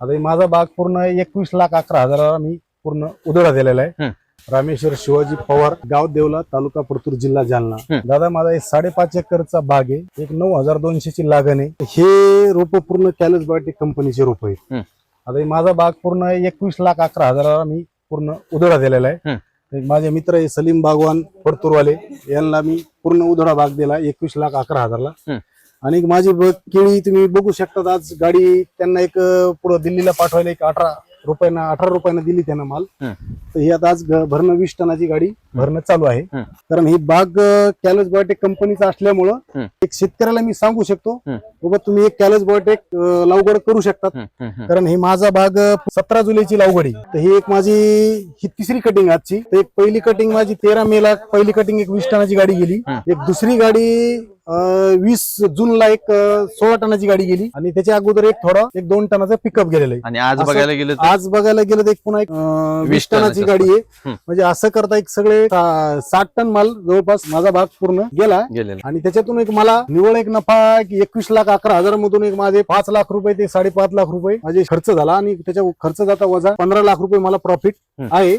आता हे माझा बाग पूर्ण एकवीस लाख अकरा हजाराला मी पूर्ण उधळा दिलेला आहे हं. रामेश्वर शिवाजी पवार गाव देवला तालुका परतूर जिल्हा जालना हं. दादा माझा एक साडेपाच एकरचा बाग आहे एक नऊ हजार दोनशे ची लागण आहे हे रोप पूर्ण कॅलस बायोटेक कंपनीचे रोप आहेत हं. आता हे माझा बाग पूर्ण एकवीस लाख अकरा हजाराला मी पूर्ण उधळा दिलेला आहे हं. माझे मित्र आहे सलीम बागवान परतूरवाले यांना मी पूर्ण उधळा बाग दिला एकवीस लाख अकरा हजारला हं. आणि माझी केळी तुम्ही बघू शकता आज गाडी त्यांना एक पुढं दिल्लीला पाठवायला एक अठरा रुपयांना अठरा रुपयांना दिली त्यांना माल. तर ही आता आज भरणं वीस टनाची गाडी भरणं चालू आहे. कारण ही बाग कॅलस बायोटेक कंपनीचा असल्यामुळं. एक शेतकऱ्याला मी सांगू शकतो. बाबा तुम्ही एक कॅलस बायोटेक लागवड करू शकतात. कारण ही माझा भाग सतरा जुलैची लागवड आहे तर ही एक माझी ही तिसरी कटिंग आजची तर एक पहिली कटिंग माझी तेरा मे ला पहिली कटिंग एक वीस टनाची गाडी गेली. एक दुसरी गाडी वीस जूनला एक सोळा टनाची गाडी गेली. आणि त्याच्या अगोदर एक थोडा एक दोन टनाचा पिकअप गेलेला आहे. आणि आज असं- बघायला गेलं तर? आज बघायला गेलं तर एक पुन्हा एक अं, वीस वीस टनाची गाडी आहे. हं. म्हणजे असं करता एक सगळे सा- साठ टन माल जवळपास माझा भाग पूर्ण गेला. गेलेलं. आणि त्याच्यातून एक मला निव्वळ एक नफा एक एकवीस लाख अकरा हजार मधून एक माझे पाच लाख रुपये ते साडेपाच लाख रुपये माझे खर्च झाला. आणि त्याच्या खर्च जाता वजा पंधरा लाख रुपये मला प्रॉफिट हं. आहे.